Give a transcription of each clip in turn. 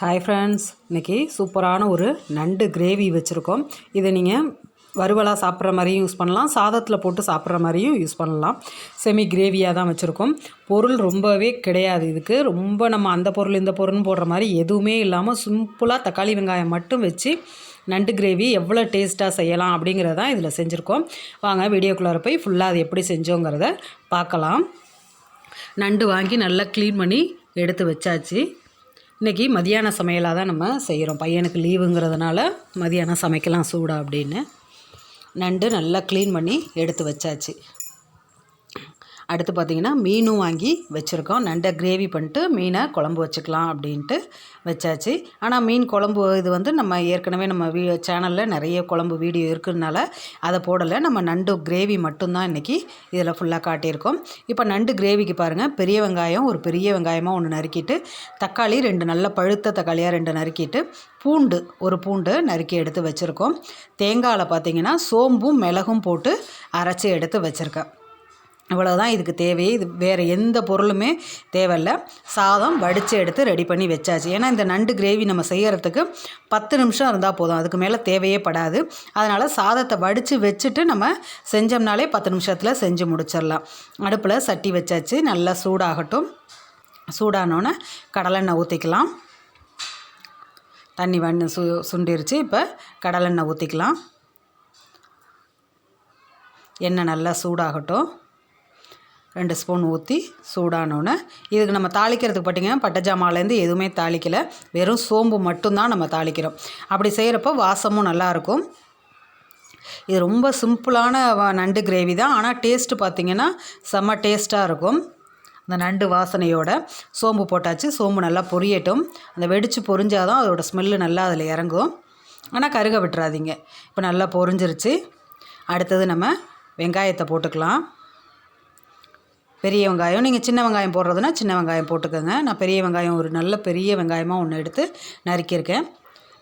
Hi friends இன்றைக்கி சூப்பரான ஒரு நண்டு கிரேவி வச்சுருக்கோம். இதை நீங்கள் வறுவலாக சாப்பிட்ற மாதிரியும் யூஸ் பண்ணலாம். சாதத்தில் போட்டு சாப்பிட்ற மாதிரியும் யூஸ் பண்ணலாம். செமி கிரேவியாக தான் வச்சுருக்கோம். பொருள் ரொம்பவே கிடையாது இதுக்கு. ரொம்ப நம்ம அந்த பொருள் இந்த பொருள்னு போடுற மாதிரி எதுவுமே இல்லாமல் சிம்பிளாக தக்காளி வெங்காயம் மட்டும் வச்சு நண்டு கிரேவி எவ்வளோ டேஸ்ட்டாக செய்யலாம் அப்படிங்கிறத தான் இதில் செஞ்சுருக்கோம். வாங்க வீடியோக்குள்ளார போய் ஃபுல்லாக அது எப்படி செஞ்சோங்கிறத பார்க்கலாம். நண்டு வாங்கி நல்லா க்ளீன் பண்ணி எடுத்து வச்சாச்சு. இன்றைக்கி மதியான சமையலாக தான் நம்ம செய்கிறோம் பையனுக்கு லீவுங்கிறதுனால மதியானம் சமைக்கலாம் சூடாக அப்படின்னு. நண்டு நல்லா க்ளீன் பண்ணி எடுத்து வச்சாச்சு. அடுத்து பார்த்திங்கன்னா மீனும் வாங்கி வச்சுருக்கோம். நண்டை கிரேவி பண்ணிட்டு மீனை குழம்பு வச்சுக்கலாம் அப்படின்ட்டு வச்சாச்சு. ஆனால் மீன் குழம்பு இது வந்து நம்ம ஏற்கனவே நம்ம வீ சேனலில் நிறைய குழம்பு வீடியோ இருக்கிறதுனால அதை போடலை. நம்ம நண்டு கிரேவி மட்டும்தான் இன்றைக்கி இதில் ஃபுல்லாக காட்டியிருக்கோம். இப்போ நண்டு கிரேவிக்கு பாருங்கள் பெரிய வெங்காயம் ஒரு பெரிய வெங்காயமாக ஒன்று நறுக்கிட்டு தக்காளி ரெண்டு நல்ல பழுத்த தக்காளியாக ரெண்டு நறுக்கிட்டு பூண்டு ஒரு பூண்டு நறுக்கி எடுத்து வச்சுருக்கோம். தேங்காயில் பார்த்திங்கன்னா சோம்பும் மிளகும் போட்டு அரைச்சி எடுத்து வச்சுருக்கேன். இவ்வளோதான் இதுக்கு தேவையே. இது வேறு எந்த பொருளுமே தேவையில்ல. சாதம் வடித்து எடுத்து ரெடி பண்ணி வச்சாச்சு. ஏன்னா இந்த நண்டு கிரேவி நம்ம செய்கிறதுக்கு பத்து நிமிஷம் இருந்தால் போதும். அதுக்கு மேலே தேவையே படாது. அதனால் சாதத்தை வடித்து வச்சுட்டு நம்ம செஞ்சோம்னாலே பத்து நிமிஷத்தில் செஞ்சு முடிச்சிடலாம். அடுப்பில் சட்டி வச்சாச்சு. நல்லா சூடாகட்டும். சூடானோன்னே கடலெண்ணெய் ஊற்றிக்கலாம் தண்ணி வண்ணு சு சுண்டிருச்சு. இப்போ கடலெண்ணெய் ஊற்றிக்கலாம் எண்ணெய் நல்லா சூடாகட்டும். ரெண்டு ஸ்பூன் ஊற்றி சூடானோன்னே இதுக்கு நம்ம தாளிக்கிறதுக்கு பார்த்திங்கன்னா பட்டை எதுவுமே தாளிக்கலை. வெறும் சோம்பு மட்டும்தான் நம்ம தாளிக்கிறோம். அப்படி செய்கிறப்போ வாசமும் நல்லாயிருக்கும் இது ரொம்ப சிம்பிளான நண்டு கிரேவி தான். ஆனால் டேஸ்ட்டு பார்த்திங்கன்னா செம்ம டேஸ்ட்டாக இருக்கும். அந்த நண்டு வாசனையோட சோம்பு போட்டாச்சு சோம்பு நல்லா பொரியட்டும். அந்த வெடித்து பொரிஞ்சால் தான் அதோடய ஸ்மெல்லு நல்லா அதில் இறங்கும். ஆனால் கருக விட்டுறாதீங்க. இப்போ நல்லா பொரிஞ்சிருச்சு. அடுத்தது நம்ம வெங்காயத்தை போட்டுக்கலாம். பெரிய வெங்காயம். நீங்கள் சின்ன வெங்காயம் போடுறதுனா சின்ன வெங்காயம் போட்டுக்கோங்க. நான் பெரிய வெங்காயம் ஒரு நல்ல பெரிய வெங்காயமாக ஒன்று எடுத்து நறுக்கியிருக்கேன்.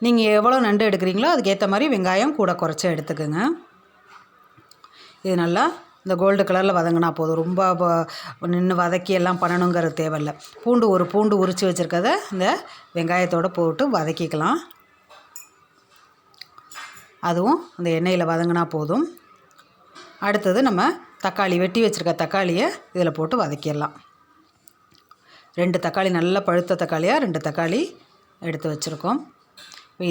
நீங்கள் எவ்வளோ நண்டு எடுக்கிறீங்களோ அதுக்கேற்ற மாதிரி வெங்காயம் கூட குறைச்சி எடுத்துக்கோங்க. இது நல்லா இந்த கோல்டு கலரில் வதங்கினா போதும். ரொம்ப நின்று வதக்கி எல்லாம் பண்ணணுங்கிறது தேவையில்ல. பூண்டு ஒரு பூண்டு உரித்து வச்சுருக்கத இந்த வெங்காயத்தோடு போட்டு வதக்கிக்கலாம். அதுவும் அந்த எண்ணெயில் வதங்கினா போதும். அடுத்தது நம்ம தக்காளி வெட்டி வச்சுருக்க தக்காளியை இதில் போட்டு வதக்கிடலாம். ரெண்டு தக்காளி நல்லா பழுத்த தக்காளியாக ரெண்டு தக்காளி எடுத்து வச்சுருக்கோம்.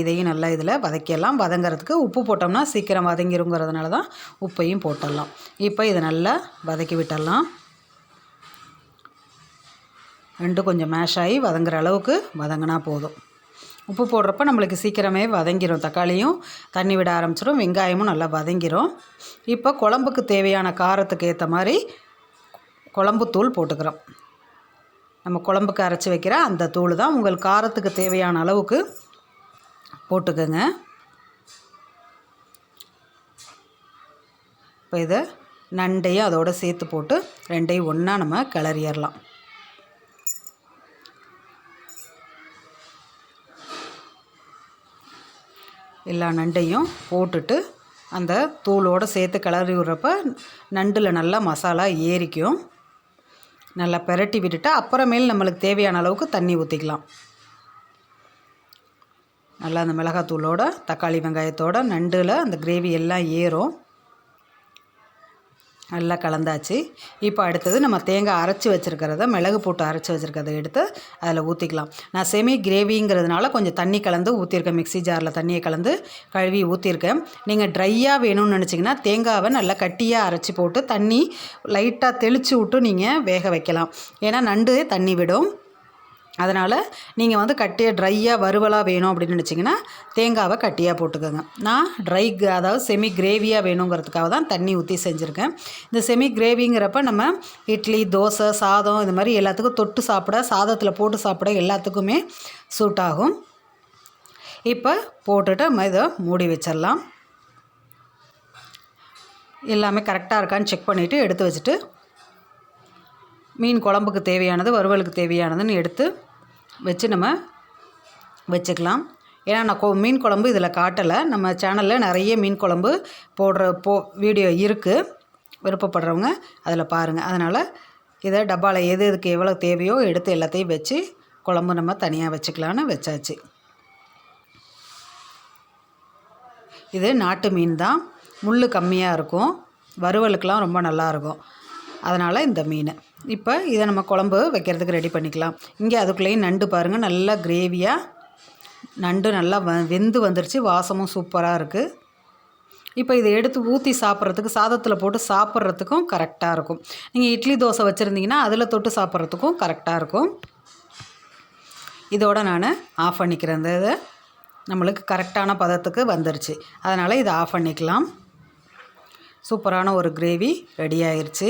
இதையும் நல்லா இதில் வதக்கிடலாம். வதங்கிறதுக்கு உப்பு போட்டோம்னா சீக்கிரம் வதங்கிருங்கிறதுனால தான் உப்பையும் போட்டுடலாம். இப்போ இதை நல்லா வதக்கி விட்டுடலாம். ரெண்டும் கொஞ்சம் மேஷ் ஆகி வதங்குற அளவுக்கு வதங்கினா போதும். உப்பு போடுறப்ப நம்மளுக்கு சீக்கிரமே வதங்கிடும் தக்காளியும் தண்ணி விட ஆரம்பிச்சிடும் வெங்காயமும் நல்லா வதங்கிடும் இப்போ குழம்புக்கு தேவையான காரத்துக்கு ஏற்ற மாதிரி குழம்பு தூள் போட்டுக்கிறோம். நம்ம குழம்புக்கு அரைச்சி வைக்கிற அந்த தூள் தான் உங்கள் காரத்துக்கு தேவையான அளவுக்கு போட்டுக்கோங்க. இப்போ இதை நண்டையும் அதோடு சேர்த்து போட்டு ரெண்டையும் ஒன்றா நம்ம கிளறிடலாம் எல்லா நண்டையும் போட்டுட்டு அந்த தூளோடு சேர்த்து கிளறி விட்றப்ப நண்டில் நல்லா மசாலா ஏறிக்கும். நல்லா பெரட்டி விட்டுட்டு அப்புறமேல் நம்மளுக்கு தேவையான அளவுக்கு தண்ணி ஊற்றிக்கலாம் நல்லா அந்த மிளகாத்தூளோட தக்காளி வெங்காயத்தோட நண்டில் அந்த கிரேவி எல்லாம் ஏறும். நல்லா கலந்தாச்சு. இப்போ அடுத்தது நம்ம தேங்காய் அரைச்சி வச்சுருக்கிறத மிளகு போட்டு அரைச்சி வச்சுருக்கிறத எடுத்து அதில் ஊற்றிக்கலாம் நான் செமி கிரேவிங்கிறதுனால கொஞ்சம் தண்ணி கலந்து ஊற்றிருக்கேன் மிக்சி ஜாரில் தண்ணியை கலந்து கழுவி ஊற்றிருக்கேன் நீங்கள் ட்ரையாக வேணும்னு நினச்சிங்கன்னா தேங்காவை நல்லா கட்டியாக அரைச்சி போட்டு தண்ணி லைட்டாக தெளித்து விட்டு நீங்கள் வேக வைக்கலாம். ஏன்னா நண்டு தண்ணி விடும். அதனால் நீங்கள் வந்து கட்டியாக ட்ரையாக வறுவலாக வேணும் அப்படின்னு நினச்சிங்கன்னா தேங்காவை கட்டியாக போட்டுக்கோங்க. நான் ட்ரை அதாவது செமி கிரேவியாக வேணுங்கிறதுக்காக தான் தண்ணி ஊற்றி செஞ்சுருக்கேன். இந்த செமி கிரேவிங்கிறப்ப நம்ம இட்லி தோசை சாதம் இது மாதிரி எல்லாத்துக்கும் தொட்டு சாப்பிட சாதத்தில் போட்டு சாப்பிட எல்லாத்துக்குமே சூட் ஆகும். இப்போ போட்டுட்டு நம்ம இதை மூடி வச்சிடலாம். எல்லாமே கரெக்டாக இருக்கான்னு செக் பண்ணிவிட்டு எடுத்து வச்சுட்டு மீன் குழம்புக்கு தேவையானது வறுவலுக்கு தேவையானதுன்னு எடுத்து வச்சு நம்ம வச்சுக்கலாம். ஏன்னா நான் கொ மீன் குழம்பு இதில் காட்டலை. நம்ம சேனலில் நிறைய மீன் குழம்பு போடுற போ வீடியோ இருக்குது விருப்பப்படுறவங்க அதில் பாருங்கள் அதனால் இதை டப்பாவில் எது எதுக்கு எவ்வளோ தேவையோ எடுத்து எல்லாத்தையும் வச்சு குழம்பு நம்ம தனியாக வச்சுக்கலான்னு வச்சாச்சு. இது நாட்டு மீன் தான். முள் கம்மியாக இருக்கும். வறுவலுக்கெலாம் ரொம்ப நல்லாயிருக்கும் அதனால் இந்த மீன். இப்போ இதை நம்ம குழம்பு வைக்கிறதுக்கு ரெடி பண்ணிக்கலாம். இங்கே அதுக்குள்ளேயும் நண்டு பாருங்கள் நல்லா கிரேவியாக நண்டு நல்லா வ வெந்து வந்துருச்சு வாசமும் சூப்பராக இருக்குது இப்போ இதை எடுத்து ஊற்றி சாப்பிட்றதுக்கு சாதத்தில் போட்டு சாப்பிட்றதுக்கும் கரெக்டாக இருக்கும். நீங்கள் இட்லி தோசை வச்சுருந்தீங்கன்னா அதில் தொட்டு சாப்பிட்றதுக்கும் கரெக்டாக இருக்கும். இதோட நான் ஆஃப் பண்ணிக்கிறேன். இந்த இதை நம்மளுக்கு கரெக்டான பதத்துக்கு வந்துருச்சு. அதனால் இதை ஆஃப் பண்ணிக்கலாம். சூப்பரான ஒரு கிரேவி ரெடி ஆயிடுச்சு